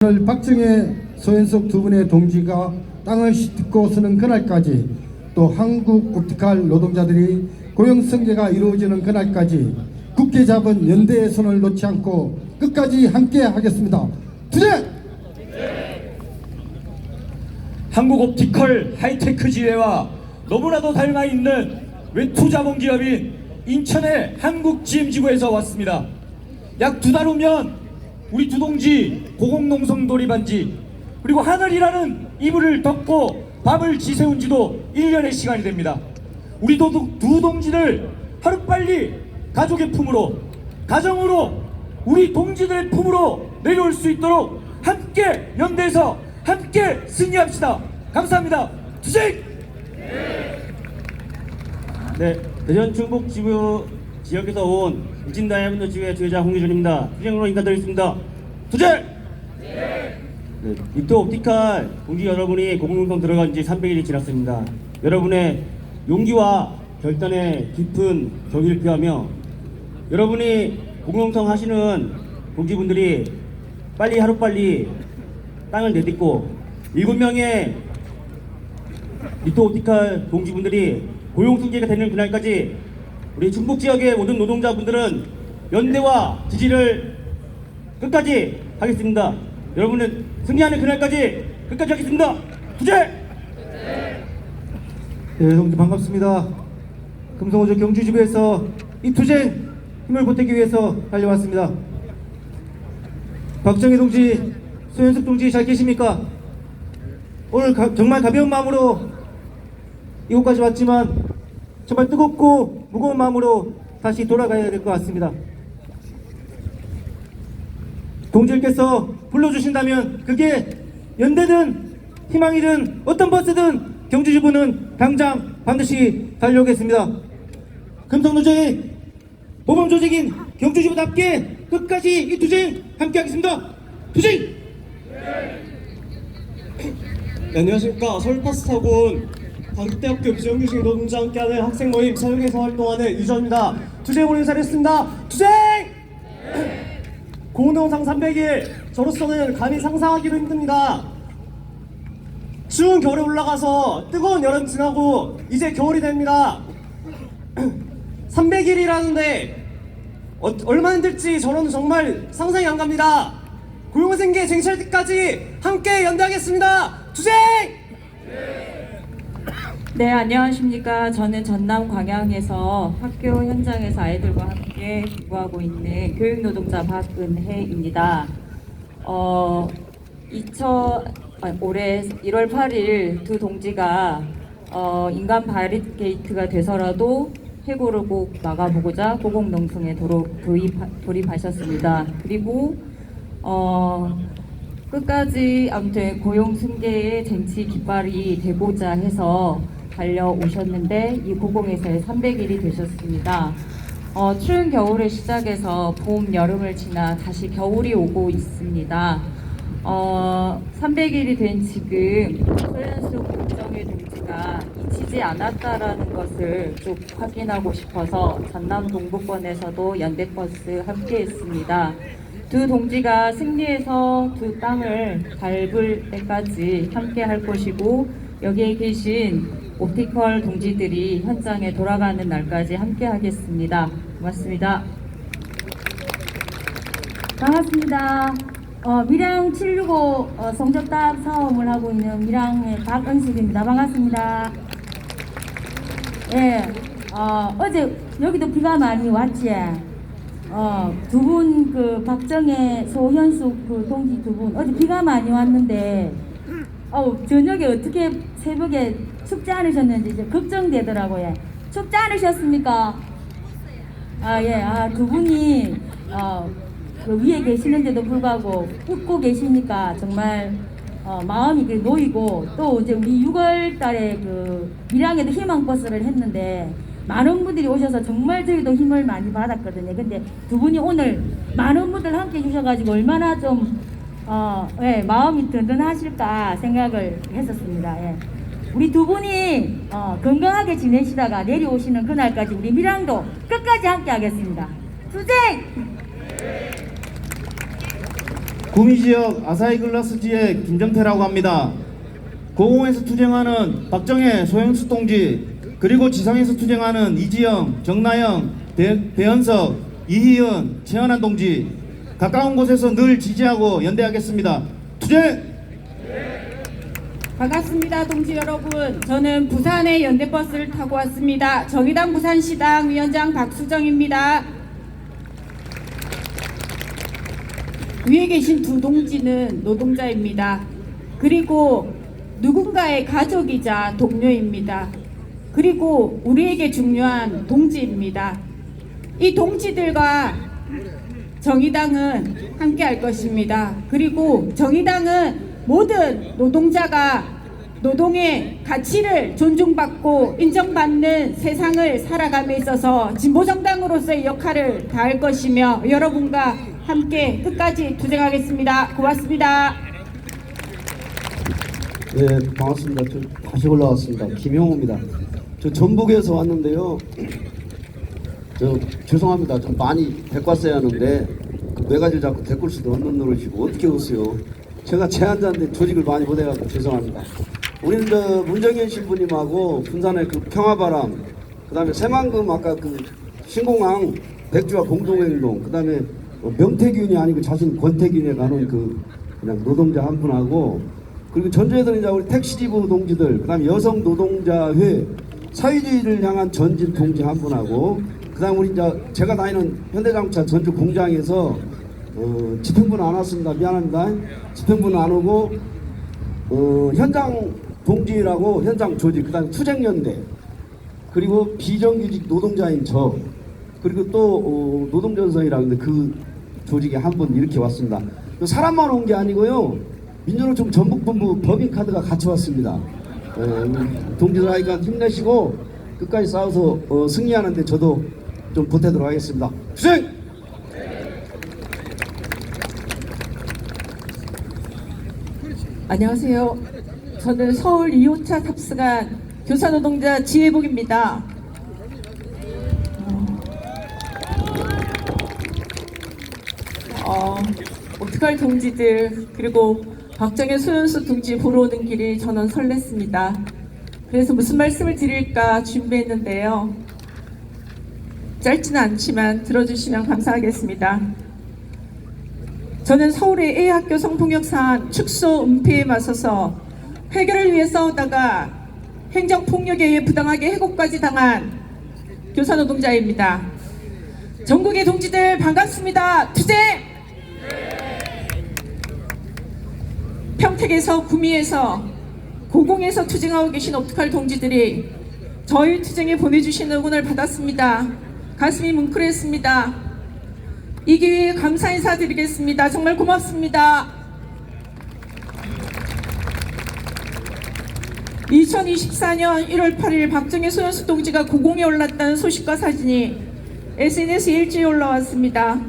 오늘 박정혜, 소현석 두 분의 동지가 땅을 싣고 서는 그날까지 또 한국 옵티칼 노동자들이 고용 승계가 이루어지는 그날까지 굳게 잡은 연대의 손을 놓지 않고 끝까지 함께 하겠습니다. 투쟁! 한국 옵티컬 하이테크 지회와 너무나도 닮아 있는 외투 자본 기업인 인천의 한국 GM지구에서 왔습니다. 약 두 달 후면 우리 두 동지 고공농성 돌이반지 그리고 하늘이라는 이불을 덮고 밥을 지새운 지도 1년의 시간이 됩니다. 우리 도, 두 동지를 하루빨리 가족의 품으로 가정으로 우리 동지들의 품으로 내려올 수 있도록 함께 연대해서 함께 승리합시다. 감사합니다. 투쟁! 네, 대전 충북 지구 지역에서 온 일진 다이아몬드 지구의 주회장 홍기준입니다. 투쟁으로 인사드리겠습니다. 투쟁! 네, 입토 옵티칼 동지 여러분이 공동성 들어간 지 300일이 지났습니다. 여러분의 용기와 결단의 깊은 정의를 표하며 여러분이 공동성 하시는 동지분들이 빨리 하루빨리 땅을 내딛고 일곱 명의 리토 옵티칼 동지분들이 고용 승계가 되는 그날까지 우리 충북 지역의 모든 노동자분들은 연대와 지지를 끝까지 하겠습니다. 여러분은 승리하는 그날까지 끝까지 하겠습니다. 투쟁! 네, 동지 반갑습니다. 금성호주 경주지부에서 이 투쟁 힘을 보태기 위해서 달려왔습니다. 박정희 동지, 소현숙 동지 잘 계십니까? 오늘 가- 정말 가벼운 마음으로 이곳까지 왔지만 정말 뜨겁고 무거운 마음으로 다시 돌아가야 될 것 같습니다. 동지들께서 불러주신다면 그게 연대든 희망이든 어떤 버스든 경주지부는 당장 반드시 달려오겠습니다. 금성노조의 모범 조직인 경주지부답게 끝까지 이 투쟁 함께하겠습니다. 투쟁! 네, 안녕하십니까 서울버스 타고 온 광주대학교 비정규직 노동자 함께하는 학생 모임 사육에서 활동하는 유저입니다. 투쟁으로 인사를 했습니다. 투쟁! 고농상 300일. 저로서는 감히 상상하기도 힘듭니다. 추운 겨울에 올라가서 뜨거운 여름 지나고 이제 겨울이 됩니다. 300일이라는데 어, 얼마 힘들지 저는 정말 상상이 안 갑니다. 고용생계 쟁취할 때까지 함께 연대하겠습니다. 투쟁! 네, 안녕하십니까. 저는 전남 광양에서 학교 현장에서 아이들과 함께 공부하고 있는 교육노동자 박은혜입니다. 어, 2000, 아니, 올해 1월 8일 두 동지가 어, 인간 바리게이트가 돼서라도 해고를 꼭 막아보고자 고공농성에 도로, 도입, 돌입 하셨습니다. 그리고 어, 끝까지 아무튼 고용 승계의 쟁취 깃발이 되고자 해서 달려오셨는데 이 고공에서의 300일이 되셨습니다. 어, 추운 겨울을 시작해서 봄, 여름을 지나 다시 겨울이 오고 있습니다. 어, 300일이 된 지금 소연수 국정의 동지가 잊히지 않았다라는 것을 쭉 확인하고 싶어서 전남 동부권에서도 연대버스 함께했습니다. 두 동지가 승리해서 두 땅을 밟을 때까지 함께 할 것이고 여기에 계신 옵티컬 동지들이 현장에 돌아가는 날까지 함께 하겠습니다. 고맙습니다. 반갑습니다. 어, 밀양 765 어, 성적답 사업을 하고 있는 밀양의 박은숙입니다. 반갑습니다. 예, 어, 어제 여기도 비가 많이 왔지. 어, 두 분, 그, 박정혜, 소현숙 그 동지 두 분, 어제 비가 많이 왔는데, 어 저녁에 어떻게 새벽에 춥지 않으셨는지 이제 걱정되더라고요. 춥지 않으셨습니까? 아, 예, 아, 두 분이, 어, 그 위에 계시는데도 불구하고 웃고 계시니까 정말, 어, 마음이 그 놓이고, 또 이제 우리 6월 달에 그 밀양에도 희망버스를 했는데, 많은 분들이 오셔서 정말 저희도 힘을 많이 받았거든요. 근데 두 분이 오늘 많은 분들 함께 해주셔가지고 얼마나 좀, 어, 예, 마음이 든든하실까 생각을 했었습니다. 예. 우리 두 분이 어, 건강하게 지내시다가 내려오시는 그날까지 우리 밀양도 끝까지 함께 하겠습니다. 투쟁! 구미지역 아사히글라스지의 김정태라고 합니다. 고공에서 투쟁하는 박정혜, 소영수 동지 그리고 지상에서 투쟁하는 이지영, 정나영, 배, 배현석, 이희은, 최현한 동지 가까운 곳에서 늘 지지하고 연대하겠습니다. 투쟁! 반갑습니다, 동지 여러분. 저는 부산의 연대버스를 타고 왔습니다. 정의당 부산시당 위원장 박수정입니다. 위에 계신 두 동지는 노동자입니다. 그리고 누군가의 가족이자 동료입니다. 그리고 우리에게 중요한 동지입니다. 이 동지들과 정의당은 함께 할 것입니다. 그리고 정의당은 모든 노동자가 노동의 가치를 존중받고 인정받는 세상을 살아감에 있어서 진보정당으로서의 역할을 다할 것이며 여러분과 함께 끝까지 투쟁하겠습니다. 고맙습니다. 네, 반갑습니다. 저 다시 올라왔습니다. 김용호입니다. 저 전북에서 왔는데요. 저 죄송합니다. 좀 많이 데리고 왔어야 하는데 그 매가지를 자꾸 데리고 수도 없는 노릇이고 어떻게 오세요? 제가 제한자인데 조직을 많이 못해가지고 죄송합니다. 우리는 저 문정현 신부님하고 군산의 그 평화바람, 그 다음에 새만금 아까 그 신공항 백주와 공동행동, 그 다음에 뭐 명태균이 아니고 자신 권태균에 가는 그 그냥 노동자 한 분하고 그리고 전주에서는 이제 우리 택시지부 동지들, 그 다음에 여성 노동자회 사회주의를 향한 전진 동지 한 분하고 그다음 우리 이제 제가 다니는 현대자동차 전주 공장에서 어, 집행부는 안 왔습니다. 미안합니다. 집행부는 안 오고 어, 현장 동지라고 현장 조직, 그다음 투쟁연대 그리고 비정규직 노동자인 저 그리고 또 어, 노동전선이라는데 그 조직에 한 분 이렇게 왔습니다. 사람만 온 게 아니고요. 민주노총 전북본부 법인카드가 같이 왔습니다. 어, 동지들 하니까 힘내시고 끝까지 싸워서 어, 승리하는데 저도 좀 보태도록 하겠습니다. 투쟁! 안녕하세요. 저는 서울 2호차 탑승한 교사노동자 지혜복입니다. 어, 오트갈 동지들 그리고 박정현 소연수 동지 보러 오는 길이 저는 설렜습니다. 그래서 무슨 말씀을 드릴까 준비했는데요. 짧지는 않지만 들어주시면 감사하겠습니다. 저는 서울의 A학교 성폭력 사안 축소 은폐에 맞서서 해결을 위해 싸우다가 행정폭력에 의해 부당하게 해고까지 당한 교사 노동자입니다. 전국의 동지들 반갑습니다. 투쟁! 평택에서 구미에서 고공에서 투쟁하고 계신 옵티칼 동지들이 저희 투쟁에 보내주신 응원을 받았습니다. 가슴이 뭉클했습니다. 이 기회에 감사 인사드리겠습니다. 정말 고맙습니다. 2024년 1월 8일 박정희 소연수 동지가 고공에 올랐다는 소식과 사진이 SNS에 일제히 올라왔습니다.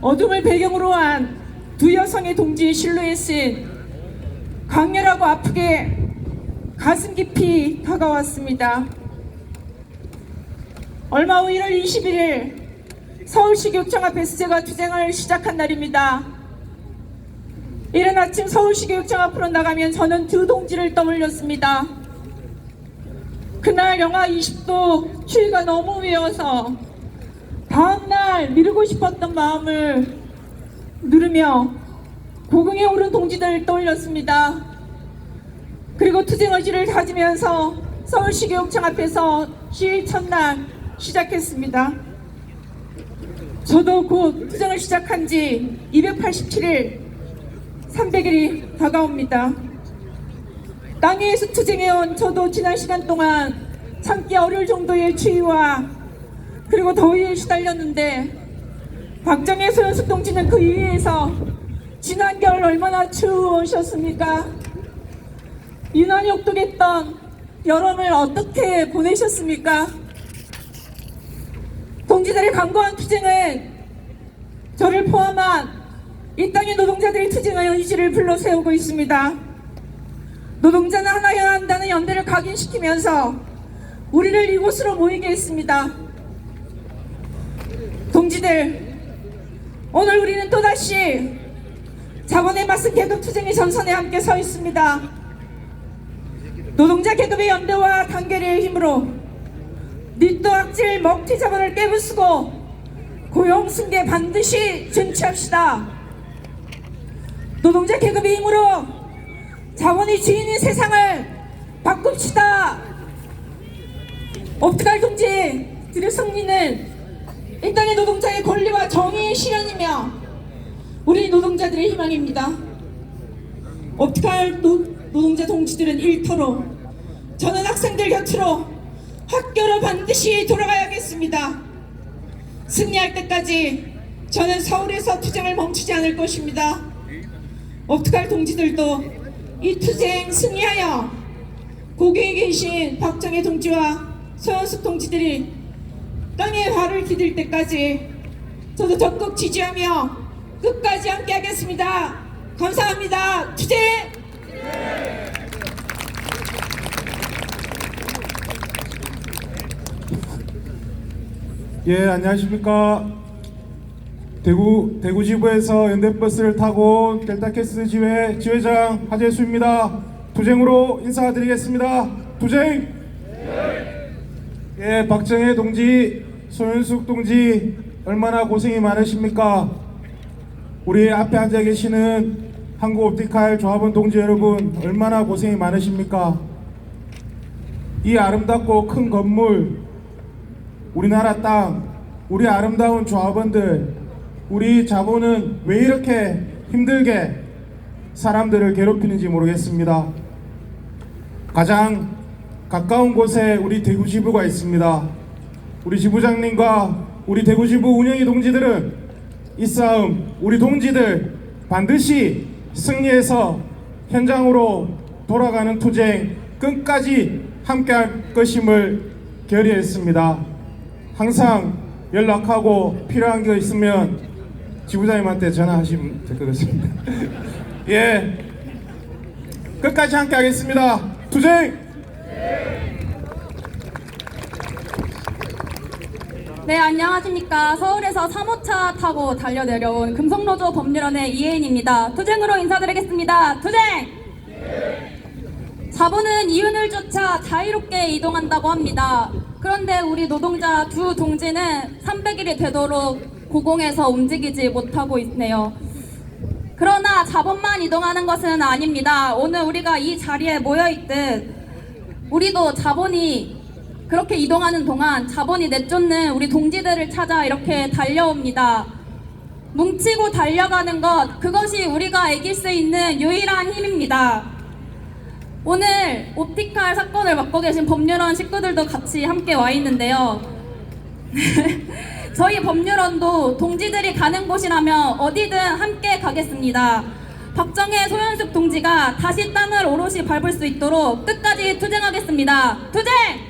어둠을 배경으로 한 두 여성의 동지의 실루엣은 강렬하고 아프게 가슴 깊이 다가왔습니다. 얼마 후 1월 21일 서울시 교육청 앞에서 제가 투쟁을 시작한 날입니다. 이른 아침 서울시 교육청 앞으로 나가면 저는 두 동지를 떠올렸습니다. 그날 영하 20도 추위가 너무 외워서 다음날 미루고 싶었던 마음을 누르며 고궁에 오른 동지들을 떠올렸습니다. 그리고 투쟁 의지를 다지면서 서울시 교육청 앞에서 시위 첫날 시작했습니다. 저도 곧 투쟁을 시작한 지 287일, 300일이 다가옵니다. 땅 위에서 투쟁해온 저도 지난 시간 동안 참기 어려울 정도의 추위와 그리고 더위에 시달렸는데 박정희 소연숙 동지는 그 위에서 지난 겨울 얼마나 추우셨습니까? 유난히 혹독했던 여름을 어떻게 보내셨습니까? 동지들의 강고한 투쟁은 저를 포함한 이 땅의 노동자들의 투쟁의 의지를 불러 세우고 있습니다. 노동자는 하나여야 한다는 연대를 각인시키면서 우리를 이곳으로 모이게 했습니다. 동지들, 오늘 우리는 또다시 자본에 맞선 계급 투쟁의 전선에 함께 서 있습니다. 노동자 계급의 연대와 단결의 힘으로 밑도 악질 먹튀 자본을 깨부수고 고용 승계 반드시 쟁취합시다. 노동자 계급의 힘으로 자본이 주인인 세상을 바꿉시다. 옵티칼 동지 들의 승리는 이 땅의 노동자의 권리와 정의의 실현이며 우리 노동자들의 희망입니다. 옵티칼 노, 노동자 동지들은 일터로 저는 학생들 곁으로 학교로 반드시 돌아가야겠습니다. 승리할 때까지 저는 서울에서 투쟁을 멈추지 않을 것입니다. 옵티칼 동지들도 이 투쟁 승리하여 고개에 계신 박정희 동지와 서현숙 동지들이 땅에 발을 디딜 때까지 저도 적극 지지하며 끝까지 함께하겠습니다. 감사합니다. 투쟁! 예, 안녕하십니까. 대구, 대구 지부에서 연대버스를 타고 델타캐스 지회 지회장 하재수입니다. 투쟁으로 인사드리겠습니다. 투쟁! 예, 박정혜 동지, 소윤숙 동지, 얼마나 고생이 많으십니까? 우리 앞에 앉아 계시는 한국 옵티칼 조합원 동지 여러분, 얼마나 고생이 많으십니까? 이 아름답고 큰 건물, 우리나라 땅, 우리 아름다운 조합원들, 우리 자본은 왜 이렇게 힘들게 사람들을 괴롭히는지 모르겠습니다. 가장 가까운 곳에 우리 대구 지부가 있습니다. 우리 지부장님과 우리 대구 지부 운영위 동지들은 이 싸움 우리 동지들 반드시 승리해서 현장으로 돌아가는 투쟁 끝까지 함께할 것임을 결의했습니다. 항상 연락하고 필요한 게 있으면 지부장님한테 전화하시면 될 것 같습니다. 예, 끝까지 함께 하겠습니다. 투쟁! 네, 안녕하십니까. 서울에서 3호차 타고 달려 내려온 금속노조 법률원의 이혜인입니다. 투쟁으로 인사드리겠습니다. 투쟁! 자본은 이윤을 쫓아 자유롭게 이동한다고 합니다. 그런데 우리 노동자 두 동지는 300일이 되도록 고공에서 움직이지 못하고 있네요. 그러나 자본만 이동하는 것은 아닙니다. 오늘 우리가 이 자리에 모여 있듯 우리도 자본이 그렇게 이동하는 동안 자본이 내쫓는 우리 동지들을 찾아 이렇게 달려옵니다. 뭉치고 달려가는 것, 그것이 우리가 이길 수 있는 유일한 힘입니다. 오늘 옵티칼 사건을 맡고 계신 법률원 식구들도 같이 함께 와 있는데요. 저희 법률원도 동지들이 가는 곳이라면 어디든 함께 가겠습니다. 박정혜 소연숙 동지가 다시 땅을 오롯이 밟을 수 있도록 끝까지 투쟁하겠습니다. 투쟁!